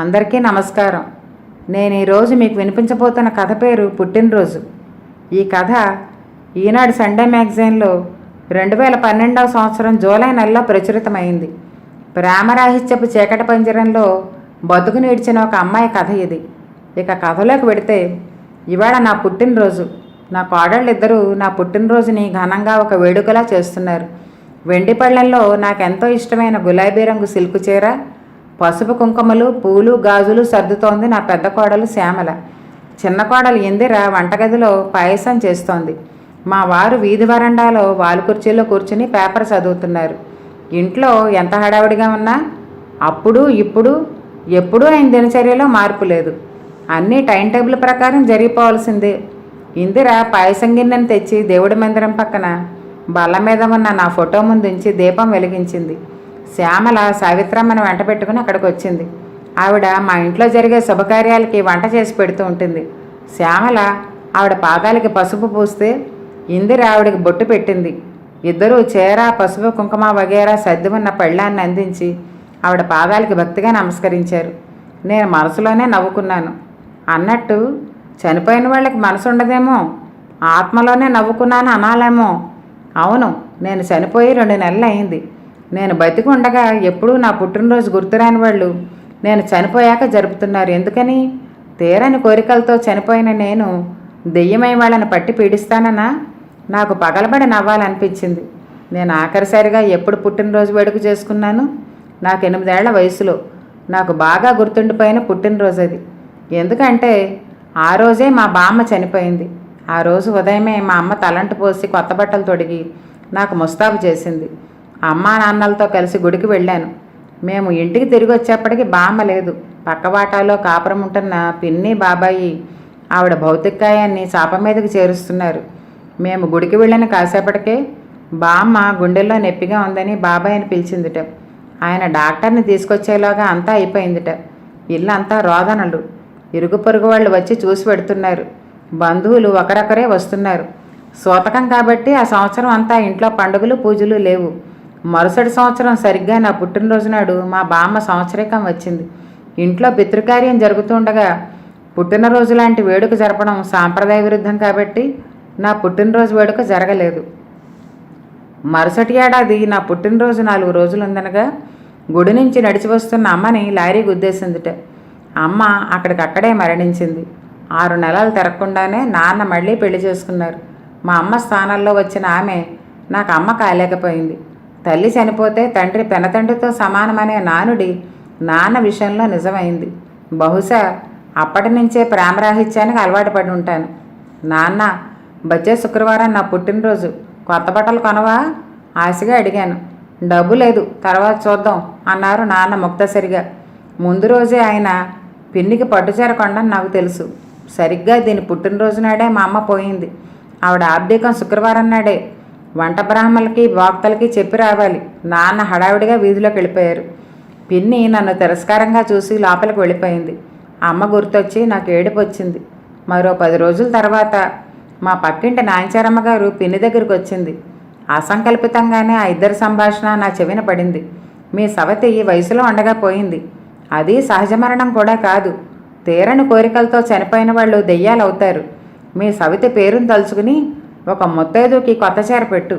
అందరికీ నమస్కారం. నేను ఈరోజు మీకు వినిపించబోతున్న కథ పేరు పుట్టినరోజు. ఈ కథ ఈనాడు సండే మ్యాగజైన్లో రెండు వేల పన్నెండవ సంవత్సరం జూలై నెలలో ప్రచురితమైంది. ప్రేమరాహిత్యపు చీకటి పంజరంలో బతుకు నీడ్చిన ఒక అమ్మాయి కథ ఇది. ఇక కథలోకి పెడితే ఇవాళ నా పుట్టినరోజు. నా కోడళ్ళిద్దరూ నా పుట్టినరోజుని ఘనంగా ఒక వేడుకలా చేస్తున్నారు. వెండి పళ్ళెంలో నాకెంతో ఇష్టమైన గులాబీ రంగు సిల్కు చీర పసుపు కుంకుమలు పూలు గాజులు సర్దుతోంది నా పెద్ద కోడలు శ్యామల. చిన్న కోడలు ఇందిర వంటగదిలో పాయసం చేస్తోంది. మా వారు వీధి వరండాలో వాలు కుర్చీలో కూర్చుని పేపర్ చదువుతున్నారు. ఇంట్లో ఎంత హడావుడిగా ఉన్నా అప్పుడు ఇప్పుడు ఎప్పుడూ ఆయన దినచర్యలో మార్పు లేదు. అన్నీ టైం టేబుల్ ప్రకారం జరిగిపోవాల్సిందే. ఇందిర పాయసం గిన్నెను తెచ్చి దేవుడి మందిరం పక్కన బల్ల మీద ఉన్న నా ఫోటో ముందుంచి దీపం వెలిగించింది. శ్యామల సావిత్రమ్మను వెంట పెట్టుకుని అక్కడికి వచ్చింది. ఆవిడ మా ఇంట్లో జరిగే శుభకార్యాలకి వంట చేసి పెడుతూ ఉంటుంది. శ్యామల ఆవిడ పాదాలకి పసుపు పూస్తే ఇందిర ఆవిడకి బొట్టు పెట్టింది. ఇద్దరూ చీర పసుపు కుంకుమ వగేరా సర్ది ఉన్న పళ్ళాన్ని అందించి ఆవిడ పాదాలకి భక్తిగా నమస్కరించారు. నేను మనసులోనే నవ్వుకున్నాను. అన్నట్టు చనిపోయిన వాళ్ళకి మనసు ఉండదేమో? ఆత్మలోనే నవ్వుకున్నాను అనాలేమో? అవును నేను చనిపోయి రెండు నెలలు అయింది నేను బతికి ఉండగా ఎప్పుడూ నా పుట్టినరోజు గుర్తురాని వాళ్ళు. నేను చనిపోయాక జరుపుతున్నారు. ఎందుకని? తీరని కోరికలతో చనిపోయిన నేను దెయ్యమై వాళ్ళని పట్టి పీడిస్తానన్నా నాకు పగలబడి నవ్వాలనిపించింది. నేను ఆఖరిసారిగా ఎప్పుడు పుట్టినరోజు వేడుక చేసుకున్నాను? నాకు ఎనిమిదేళ్ళ వయసులో. నాకు బాగా గుర్తుండిపోయిన పుట్టినరోజు అది. ఎందుకంటే ఆ రోజే మా బామ్మ చనిపోయింది. ఆ రోజు ఉదయమే మా అమ్మ తలంటు పోసి కొత్త బట్టలు తొడిగి నాకు ముస్తాబు చేసింది. అమ్మా నాన్నలతో కలిసి గుడికి వెళ్ళాను. మేము ఇంటికి తిరిగి వచ్చేప్పటికి బామ్మ లేదు. పక్కవాటాలో కాపురం ఉంటున్న పిన్ని బాబాయి ఆవిడ భౌతికాయాన్ని చాప మీదకి చేరుస్తున్నారు. మేము గుడికి వెళ్ళిన కాసేపటికే బామ్మ గుండెల్లో నొప్పిగా ఉందని బాబాయ్ని పిలిచిందిట. ఆయన డాక్టర్ని తీసుకొచ్చేలాగా అంతా అయిపోయిందిట. ఇల్లు అంతా రోదనలు. ఇరుగు పొరుగు వాళ్ళు వచ్చి చూసి పెడుతున్నారు. బంధువులు ఒకరొకరే వస్తున్నారు. సూతకం కాబట్టి ఆ సంవత్సరం అంతా ఇంట్లో పండుగలు పూజలు లేవు. మరుసటి సంవత్సరం సరిగ్గా నా పుట్టినరోజు నాడు మా బామ్మ సంవత్సరికం వచ్చింది. ఇంట్లో పితృకార్యం జరుగుతుండగా పుట్టినరోజు లాంటి వేడుక జరపడం సాంప్రదాయ విరుద్ధం కాబట్టి నా పుట్టినరోజు వేడుక జరగలేదు. మరుసటి ఏడాది నా పుట్టినరోజు నాలుగు రోజులు ఉందనగా గుడి నుంచి నడిచి వస్తున్న అమ్మని లారీ గుద్దేసిందిట. అమ్మ అక్కడికక్కడే మరణించింది. ఆరు నెలలు తిరగకుండానే నాన్న మళ్ళీ పెళ్ళి చేసుకున్నారు. మా అమ్మ స్థానంలో వచ్చిన ఆమె నాకు అమ్మ కాలేకపోయింది. తల్లి చనిపోతే తండ్రి పెనతండ్రితో సమానమనే నానుడి నాన్న విషయంలో నిజమైంది. బహుశా అప్పటి నుంచే ప్రేమరాహిత్యానికి అలవాటు పడి ఉంటాను. నాన్న వచ్చే శుక్రవారం నా పుట్టినరోజు. కొత్త బట్టలు కొనవా? ఆశగా అడిగాను. డబ్బు లేదు తర్వాత చూద్దాం అన్నారు నాన్న ముక్తసరిగా. ముందు రోజే ఆయన పిన్నికి పట్టుచీర కొండని నాకు తెలుసు. సరిగ్గా దీని పుట్టినరోజు నాడే మా అమ్మ పోయింది. ఆవిడ ఆబ్దికం శుక్రవారం నాడే వంట బ్రాహ్మలకి భోక్తలకి చెప్పి రావాలి. నాన్న హడావిడిగా వీధిలోకి వెళ్ళిపోయారు. పిన్ని నన్ను తిరస్కారంగా చూసి లోపలికి వెళ్ళిపోయింది. అమ్మ గుర్తొచ్చి నాకు ఏడుపు వచ్చింది. మరో పది రోజుల తర్వాత మా పక్కింటి నాంచారమ్మ గారు పిన్ని దగ్గరికి వచ్చింది. అసంకల్పితంగానే ఆ ఇద్దరి సంభాషణ నా చెవిన పడింది. మీ సవతి ఈ వయసులో ఉండగా పోయింది. అది సహజ మరణం కూడా కాదు. తీరని కోరికలతో చనిపోయిన వాళ్ళు దెయ్యాలవుతారు. మీ సవితి పేరును తలుచుకుని ఒక ముత్తైదుకి కొత్త చీర పెట్టు.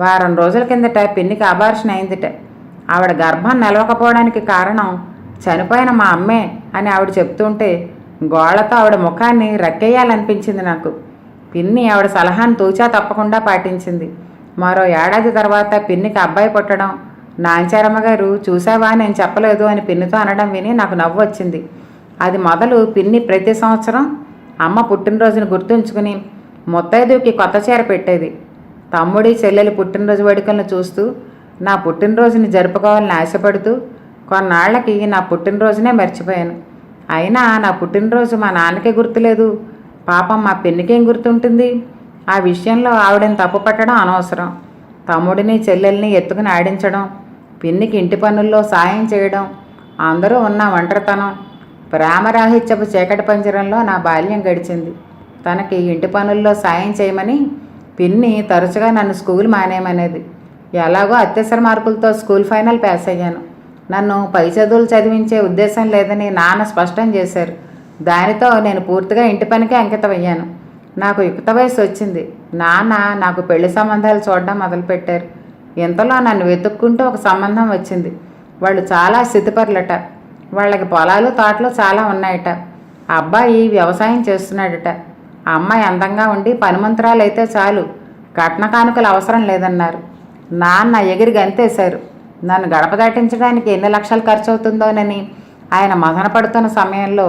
వారం రోజుల కిందట పిన్నికి అబార్షన్ అయిందిట. ఆవిడ గర్భం నిలవకపోవడానికి కారణం చనిపోయిన మా అమ్మే అని ఆవిడ చెప్తుంటే గోళ్ళతో ఆవిడ ముఖాన్ని రక్కేయాలనిపించింది నాకు. పిన్ని ఆవిడ సలహాను తూచా తప్పకుండా పాటించింది. మరో ఏడాది తర్వాత పిన్నికి అబ్బాయి పుట్టడం నాంచారమ్మ గారు చూసావా నేను చెప్పలేదు అని పిన్నితో అనడం విని నాకు నవ్వు వచ్చింది. అది మొదలు పిన్ని ప్రతి సంవత్సరం అమ్మ పుట్టినరోజును గుర్తుంచుకుని ముత్తైదుకి కొత్త చీర పెట్టేది. తమ్ముడి చెల్లెలు పుట్టినరోజు వేడుకలను చూస్తూ నా పుట్టినరోజుని జరుపుకోవాలని ఆశపడుతూ కొన్నాళ్ళకి నా పుట్టినరోజునే మర్చిపోయాను. అయినా నా పుట్టినరోజు మా నాన్నకే గుర్తులేదు. పాపం మా పెన్నికేం గుర్తుంటుంది? ఆ విషయంలో ఆవిడని తప్పు పట్టడం అనవసరం. తమ్ముడిని చెల్లెల్ని ఎత్తుకుని ఆడించడం పిన్నికి ఇంటి పనుల్లో సాయం చేయడం అందరూ ఉన్న ఒంటరితనం ప్రేమరాహిత్యపు చీకటి పంజరంలో నా బాల్యం గడిచింది. తనకి ఇంటి పనుల్లో సాయం చేయమని పిన్ని తరచుగా నన్ను స్కూల్ మానేయమనేది. ఎలాగో అత్యవసర మార్కులతో స్కూల్ ఫైనల్ పాస్ అయ్యాను. నన్ను పై చదువులు చదివించే ఉద్దేశం లేదని నాన్న స్పష్టం చేశారు. దానితో నేను పూర్తిగా ఇంటి పనికే అంకితమయ్యాను. నాకు యుక్త వయసు వచ్చింది. నాన్న నాకు పెళ్ళి సంబంధాలు చూడడం మొదలుపెట్టారు. ఇంతలో నన్ను వెతుక్కుంటూ ఒక సంబంధం వచ్చింది. వాళ్ళు చాలా స్థితిపరులట వాళ్ళకి పొలాలు తోటలు చాలా ఉన్నాయట. అబ్బాయి వ్యవసాయం చేస్తున్నాడట. ఆ అమ్మాయి అందంగా ఉండి పనిమంత్రాలు అయితే చాలు. కట్న కానుకలు అవసరం లేదన్నారు. నాన్న ఎగిరి గంతేశారు. నన్ను గడప దాటించడానికి ఎన్ని లక్షలు ఖర్చు అవుతుందోనని ఆయన మదన పడుతున్న సమయంలో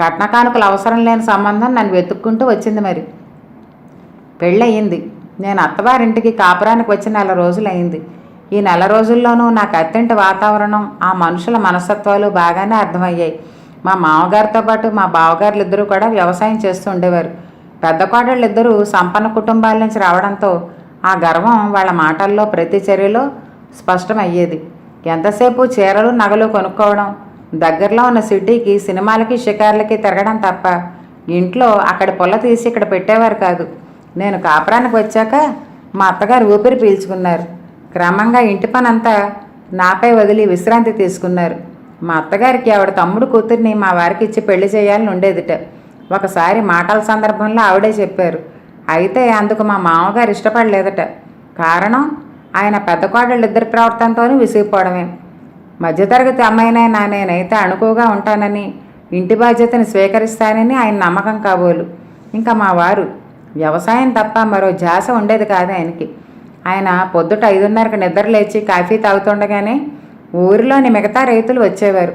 కట్న కానుకలు అవసరం లేని సంబంధం నన్ను వెతుక్కుంటూ వచ్చింది మరి. పెళ్ళయింది. నేను అత్తవారింటికి కాపురానికి వచ్చి నెల రోజులైంది ఈ నెల రోజుల్లోనూ నాకు అత్తింటి వాతావరణం ఆ మనుషుల మనస్తత్వాలు బాగానే అర్థమయ్యాయి. మా మామగారితో పాటు మా బావగారులు ఇద్దరూ కూడా వ్యవసాయం చేస్తూ ఉండేవారు. పెద్ద కోడళ్ళు ఇద్దరూ సంపన్న కుటుంబాల నుంచి రావడంతో ఆ గర్వం వాళ్ళ మాటల్లో ప్రతి చర్యలో స్పష్టమయ్యేది. ఎంతసేపు చీరలు నగలు కొనుక్కోవడం దగ్గరలో ఉన్న సిటీకి సినిమాలకి షికార్లకి తిరగడం తప్ప ఇంట్లో అక్కడ పొల్ల తీసి ఇక్కడ పెట్టేవారు కాదు. నేను కాపురానికి వచ్చాక మా అత్తగారు ఊపిరి పీల్చుకున్నారు. క్రమంగా ఇంటి పనంతా నాపై వదిలి విశ్రాంతి తీసుకున్నారు. మా అత్తగారికి ఆవిడ తమ్ముడు కూతుర్ని మా వారికి ఇచ్చి పెళ్ళి చేయాలని ఉండేదిట. ఒకసారి మాటల సందర్భంలో ఆవిడే చెప్పారు. అయితే అందుకు మా మామగారు ఇష్టపడలేదట. కారణం ఆయన పెద్ద కోడళ్ళిద్దరి ప్రవర్తనతోనూ విసిగిపోవడమే. మధ్యతరగతి అమ్మాయినైనా నేనైతే అణుకువగా ఉంటానని ఇంటి బాధ్యతని స్వీకరిస్తానని ఆయన నమ్మకం కాబోలు. ఇంకా మా వారు వ్యవసాయం తప్ప మరో ధ్యాస ఉండేది కాదు ఆయనకి. ఆయన పొద్దుట ఐదున్నరకు నిద్ర లేచి కాఫీ తాగుతుండగానే ఊరిలోని మిగతా రైతులు వచ్చేవారు.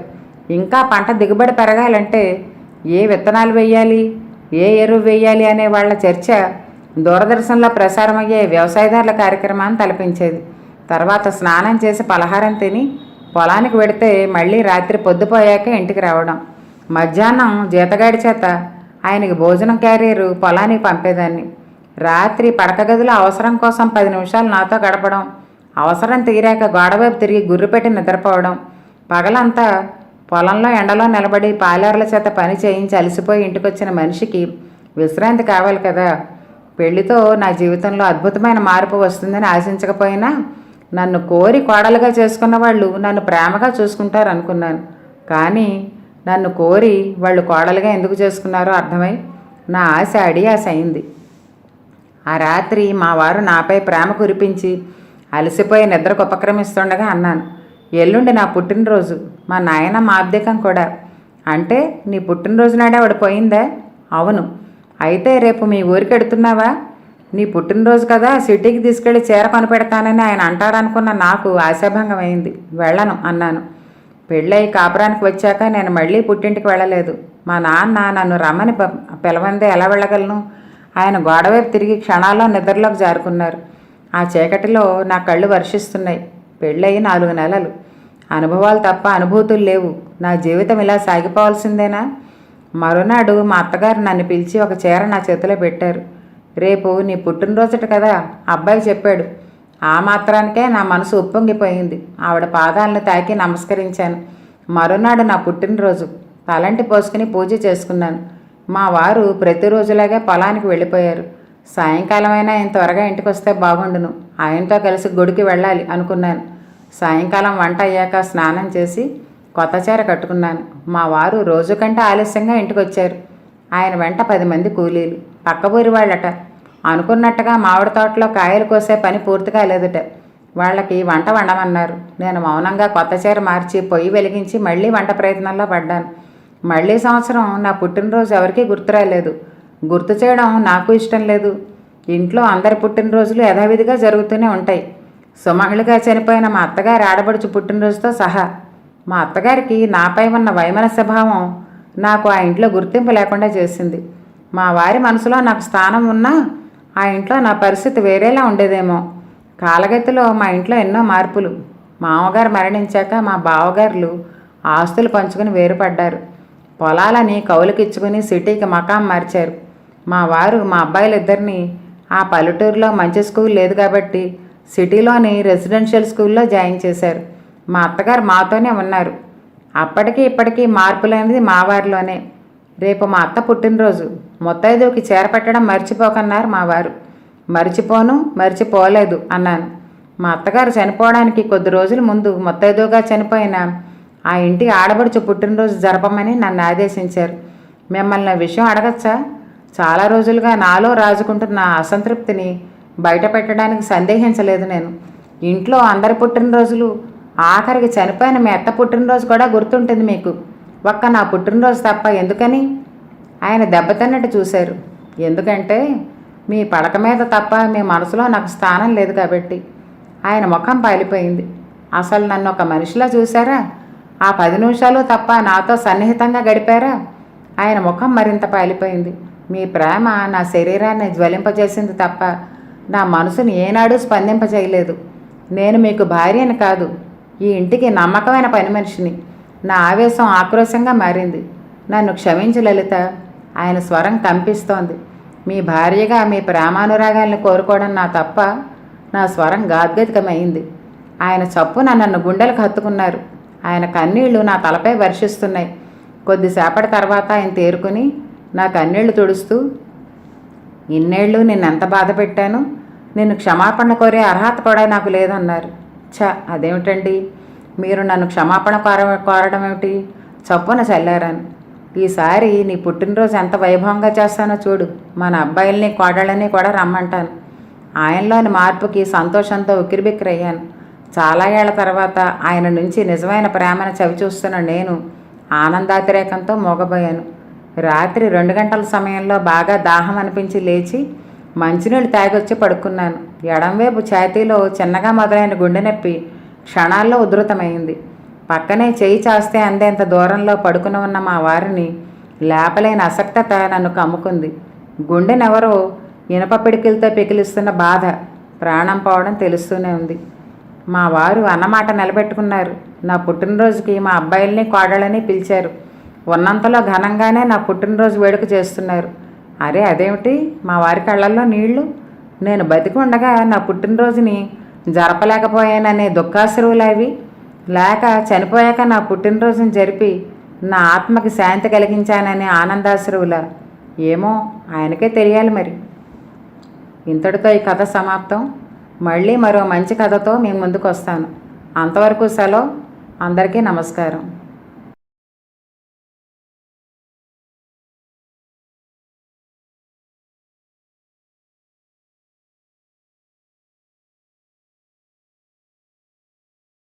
ఇంకా పంట దిగుబడి పెరగాలంటే ఏ విత్తనాలు వేయాలి ఏ ఎరువు వేయాలి అనే వాళ్ళ చర్చ దూరదర్శన్లో ప్రసారమయ్యే వ్యవసాయదారుల కార్యక్రమాన్ని తలపించేది. తర్వాత స్నానం చేసి పలహారం తిని పొలానికి వెడితే మళ్ళీ రాత్రి పొద్దుపోయాక ఇంటికి రావడం. మధ్యాహ్నం జీతగాడి చేత ఆయనకి భోజనం క్యారియరు పొలానికి పంపేదాన్ని. రాత్రి పడక గదిలో అవసరం కోసం పది నిమిషాలు నాతో గడపడం. అవసరం తీరాక గోడవైపు తిరిగి గుర్రుపెట్టి నిద్రపోవడం. పగలంతా పొలంలో ఎండలో నిలబడి పాలేరుల చేత పని చేయించి అలసిపోయి ఇంటికొచ్చిన మనిషికి విశ్రాంతి కావాలి కదా. పెళ్ళితో నా జీవితంలో అద్భుతమైన మార్పు వస్తుందని ఆశించకపోయినా నన్ను కోరి కోడలుగా చేసుకున్న వాళ్ళు నన్ను ప్రేమగా చూసుకుంటారు అనుకున్నాను కానీ నన్ను కోరి వాళ్ళు కోడలుగా ఎందుకు చేసుకున్నారో అర్థమై నా ఆశ అడియాస అయింది ఆ రాత్రి మా వారు నాపై ప్రేమ కురిపించి అలసిపోయి నిద్రకు ఉపక్రమిస్తుండగా అన్నాను ఎల్లుండి నా పుట్టినరోజు మా నాయన మాబ్దికం కూడా. అంటే నీ పుట్టినరోజు నాడే ఆవిడ పోయిందా? అవును. అయితే రేపు మీ ఊరికి ఎడుతున్నావా? నీ పుట్టినరోజు కదా సిటీకి తీసుకెళ్ళి చీర కొనిపెడతానని ఆయన అంటారనుకున్న నాకు ఆశాభంగం అయింది వెళ్ళను అన్నాను. పెళ్ళై కాపురానికి వచ్చాక నేను మళ్ళీ పుట్టింటికి వెళ్ళలేదు. మా నాన్న నన్ను రమ్మని పిలవందే ఎలా వెళ్ళగలను? ఆయన గోడవైపు తిరిగి క్షణాల్లో నిద్రలోకి జారుకున్నారు. ఆ చీకటిలో నా కళ్ళు వర్షిస్తున్నాయి. పెళ్ళయి నాలుగు నెలలు. అనుభవాలు తప్ప అనుభూతులు లేవు. నా జీవితం ఇలా సాగిపోవాల్సిందేనా? మరునాడు మా అత్తగారు నన్ను పిలిచి ఒక చీర నా చేతిలో పెట్టారు. రేపు నీ పుట్టినరోజుట కదా అబ్బాయి చెప్పాడు. ఆ మాత్రానికే నా మనసు ఉప్పొంగిపోయింది. ఆవిడ పాదాలను తాకి నమస్కరించాను. మరునాడు నా పుట్టినరోజు. తలంటి పోసుకుని పూజ చేసుకున్నాను. మా వారు ప్రతిరోజులాగే పొలానికి వెళ్ళిపోయారు. సాయంకాలమైనా ఆయన త్వరగా ఇంటికి వస్తే బాగుండును ఆయనతో కలిసి గుడికి వెళ్ళాలి అనుకున్నాను. సాయంకాలం వంట అయ్యాక స్నానం చేసి కొత్త చీర కట్టుకున్నాను. మా వారు రోజు కంటే ఆలస్యంగా ఇంటికి వచ్చారు ఆయన వెంట పది మంది కూలీలు. పక్కబూరి వాళ్ళట. అనుకున్నట్టుగా మామిడి తోటలో కాయలు కోసే పని పూర్తి కాలేదట వాళ్ళకి వంట వండమన్నారు. నేను మౌనంగా కొత్త చీర మార్చి పొయ్యి వెలిగించి మళ్ళీ వంట ప్రయత్నంలో పడ్డాను. మళ్ళీ సంవత్సరం నా పుట్టినరోజు ఎవరికీ గుర్తురాలేదు. గుర్తు చేయడం నాకు ఇష్టం లేదు. ఇంట్లో అందరి పుట్టినరోజులు యథావిధిగా జరుగుతూనే ఉంటాయి. సుమహిళగా చనిపోయిన మా అత్తగారి ఆడబడుచు పుట్టినరోజుతో సహా మా అత్తగారికి నాపై ఉన్న వైమనస్య భావం నాకు ఆ ఇంట్లో గుర్తింపు లేకుండా చేసింది. మా వారి మనసులో నాకు స్థానం ఉన్నా ఆ ఇంట్లో నా పరిస్థితి వేరేలా ఉండేదేమో. కాలగతిలో మా ఇంట్లో ఎన్నో మార్పులు. మామగారు మరణించాక మా బావగారులు ఆస్తులు పంచుకుని వేరుపడ్డారు. పొలాలని కౌలుకిచ్చుకుని సిటీకి మకాం మార్చారు. మా వారు మా అబ్బాయిలిద్దరినీ ఆ పల్లెటూరులో మంచి స్కూల్ లేదు కాబట్టి సిటీలోని రెసిడెన్షియల్ స్కూల్లో జాయిన్ చేశారు. మా అత్తగారు మాతోనే ఉన్నారు. అప్పటికి ఇప్పటికీ మార్పులనేది మా వారిలోనే. రేపు మా అత్త పుట్టినరోజు. ముత్తైదువుకి చేరపెట్టడం మర్చిపోకన్నారు మా వారు. మర్చిపోను మర్చిపోలేదు అన్నాను. మా అత్తగారు చనిపోవడానికి కొద్ది రోజుల ముందు ముత్తైదుగా చనిపోయిన ఆ ఇంటి ఆడబడుచు పుట్టినరోజు జరపమని నన్ను ఆదేశించారు. మిమ్మల్ని విషయం అడగచ్చా? చాలా రోజులుగా నాలో రాజుకుంటున్న అసంతృప్తిని బయట పెట్టడానికి సందేహించలేదు నేను. ఇంట్లో అందరి పుట్టినరోజులు ఆఖరికి చనిపోయిన మెత్త పుట్టినరోజు కూడా గుర్తుంటుంది మీకు. ఒక్క నా పుట్టినరోజు తప్ప ఎందుకని? ఆయన దెబ్బతిన్నట్టు చూశారు. ఎందుకంటే మీ పడక మీద తప్ప మీ మనసులో నాకు స్థానం లేదు కాబట్టి. ఆయన ముఖం పాలిపోయింది. అసలు నన్ను ఒక మనిషిలా చూశారా? ఆ పది నిమిషాలు తప్ప నాతో సన్నిహితంగా గడిపారా? ఆయన ముఖం మరింత పాలిపోయింది. మీ ప్రేమ నా శరీరాన్ని జ్వలింపజేసింది తప్ప నా మనసును ఏనాడు స్పందింపజేయలేదు. నేను మీకు భార్యని కాదు ఈ ఇంటికి నమ్మకమైన పని మనిషిని. నా ఆవేశం ఆక్రోశంగా మారింది. నన్ను క్షమించు లలిత ఆయన స్వరం కంపిస్తోంది. మీ భార్యగా మీ ప్రేమానురాగాల్ని కోరుకోవడం నా తప్ప నా స్వరం గాద్గదికమైంది ఆయన చప్పున నన్ను గుండెలకు హత్తుకున్నారు. ఆయన కన్నీళ్ళు నా తలపై వర్షిస్తున్నాయి. కొద్దిసేపటి తర్వాత ఆయన తేరుకుని నా కన్నీళ్ళు తుడుస్తూ ఇన్నేళ్ళు నిన్నెంత బాధ పెట్టాను? నేను క్షమాపణ కోరే అర్హత కూడా నాకు లేదన్నారు. ఛ అదేమిటండి? మీరు నన్ను క్షమాపణ కోర కోరడం ఏమిటి? చప్పున చల్లారాను. ఈసారి నీ పుట్టినరోజు ఎంత వైభవంగా చేస్తానో చూడు. మన అబ్బాయిల్ని కోడళ్ళని కూడా రమ్మంటాను. ఆయనలోని మార్పుకి సంతోషంతో ఉక్కిరిబిక్కిరయ్యాను. చాలా ఏళ్ళ తర్వాత ఆయన నుంచి నిజమైన ప్రేమను చవిచూస్తున్న నేను ఆనందాతిరేకంతో మోగబోయాను. రాత్రి రెండు గంటల సమయంలో బాగా దాహం అనిపించి లేచి మంచినీళ్ళు తాగొచ్చి పడుకున్నాను. ఎడంవైపు ఛాతీలో చిన్నగా మొదలైన గుండె నొప్పి క్షణాల్లో ఉధృతమైంది. పక్కనే చేయి చాస్తే అందేంత దూరంలో పడుకుని ఉన్న మా వారిని లేపలేని అసక్తత నన్ను కమ్ముకుంది. గుండెనెవరో ఇనప పిడికిలతో పెకిలిస్తున్న బాధ ప్రాణం పోవడం తెలుస్తూనే ఉంది. మా వారు అన్నమాట నిలబెట్టుకున్నారు. నా పుట్టినరోజుకి మా అబ్బాయిల్ని కోడళ్ళని పిలిచారు. ఉన్నంతలో ఘనంగానే నా పుట్టినరోజు వేడుక చేస్తున్నారు. అరే అదేమిటి? మా వారి కళ్ళల్లో నీళ్ళు? నేను బతికి ఉండగా నా పుట్టినరోజుని జరపలేకపోయాననే దుఃఖాశ్రువులు అవి. లేక చనిపోయాక నా పుట్టినరోజుని జరిపి నా ఆత్మకి శాంతి కలిగించాననే ఆనందాశ్రువుల. ఏమో ఆయనకే తెలియాలి మరి. ఇంతటితో ఈ కథ సమాప్తం. మళ్ళీ మరో మంచి కథతో మీ ముందుకు వస్తాను అంతవరకు సెలవు. అందరికీ నమస్కారం.